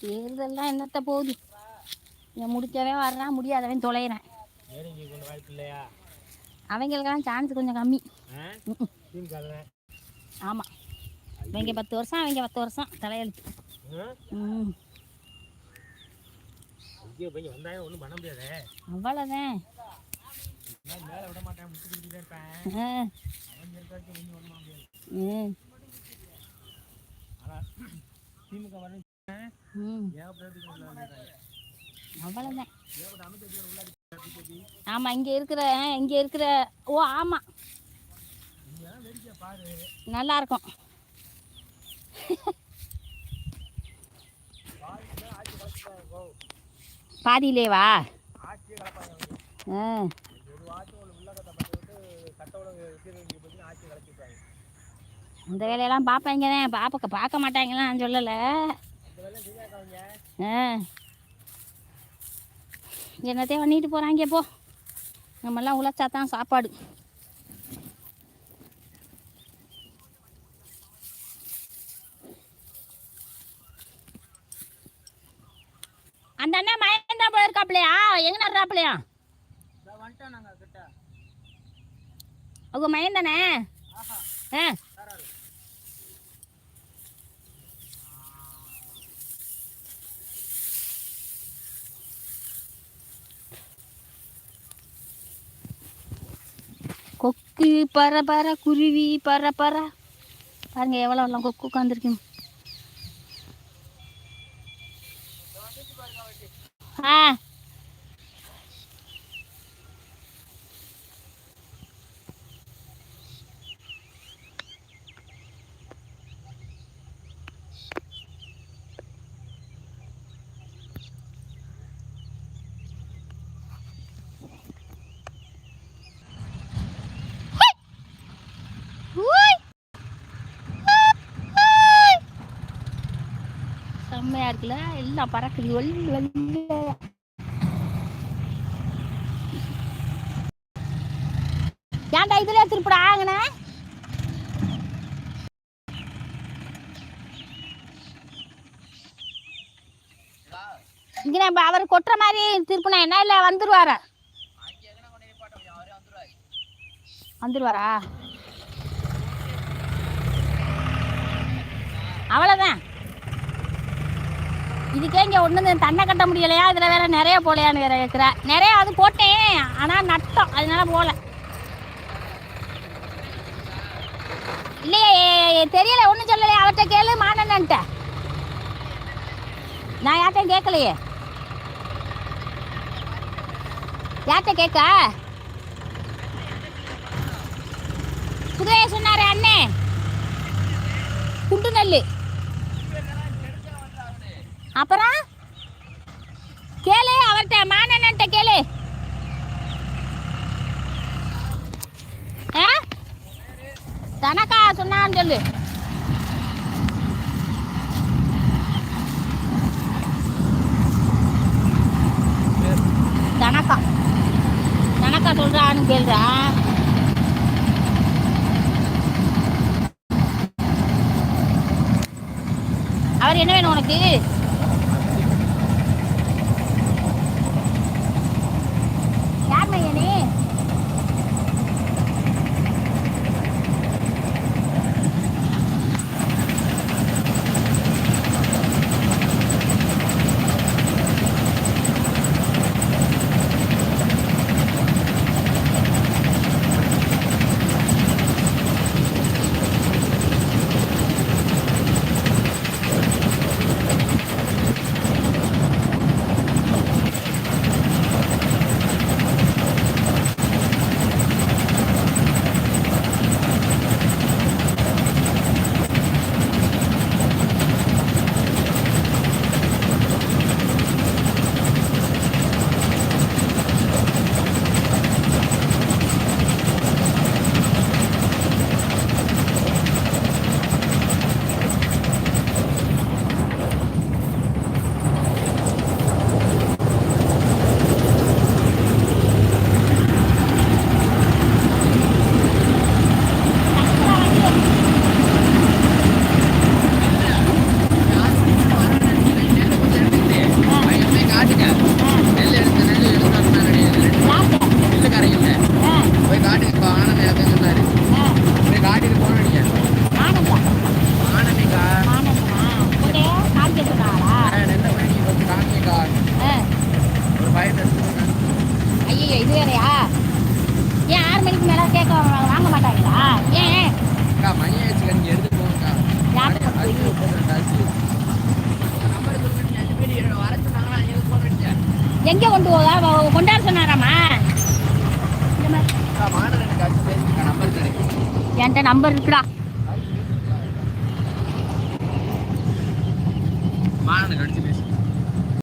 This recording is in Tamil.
தேர்தல்லாம் என்னத்த போகுது? இவன் முடிச்சவன் வர்றான் முடியாதவன் தொலைகிறேன் அவங்களுக்கெல்லாம் சான்ஸ் கொஞ்சம் கம்மி. ஆமாம் இவங்க பத்து வருஷம் அவங்க பத்து வருஷம் தலையெழுத்து. ம். அவ்வளோதான் மேலே விட மாட்டேன் திமுக வரணும் அவ்வளோதான் ஆமாம் இங்கே இருக்கிற இங்கே இருக்கிற ஓ ஆமாம் நல்லா இருக்கும். பாதியிலேவா? ஆ. அந்த வேலையெல்லாம் பார்ப்பாங்க தான். பார்க்க பார்க்க மாட்டாங்கலாம் நான் சொல்லலை. இந்த ஆ. என்னத்தையும் பண்ணிட்டு போகிறாங்க போ. நம்மெல்லாம் உழைச்சா தான் சாப்பாடு. அந்த அண்ணன் மயந்தா போல இருக்காப்லையா எங்க நடுறாப்லையா அவங்க மயந்தானே ஆ. கொக்கு பற பற குருவி பற பற பாருங்க எவ்வளோ எல்லாம் கொக்கு உட்காந்துருக்குங்க ஆ. செம்மையா இருக்குல்ல? எல்லாம் பறக்குது. ஒல்லி ஒல்லி ஏன்டா இதுல திருப்பட ஆகுன? இங்கே அவர் கொட்டுற மாதிரி திருப்பினா என்ன? இல்லை வந்துருவாரா. வந்துருவாரா? அவ்வளோதான் இதுக்கே இங்கே ஒன்று தண்ணை கட்ட முடியலையா? இதில் வேற நிறைய போலையான்னு வேற கேட்குறேன் நிறைய அது போட்டேன் ஆனால் நட்டம். அதனால போகல இல்லையே தெரியல ஒன்றும் சொல்லலையே. அவர்கிட்ட கேளு மாணன்ட்ட நான் யார்ட்டையும் கேட்கலையே. யார்கிட்ட கேட்க? புதுவையை சொன்னார் அண்ணே. குண்டு நெல் அப்புறம்? கேளு அவர்கிட்ட மானன்ட்ட கேளு. ஆ? தனக்கா சொன்னான்னு சொல்லு. தனக்கா. தனக்கா சொல்றான்னு கேள்றான் அவர் என்ன வேணும் உனக்கு? நம்பர் இருக்குடா.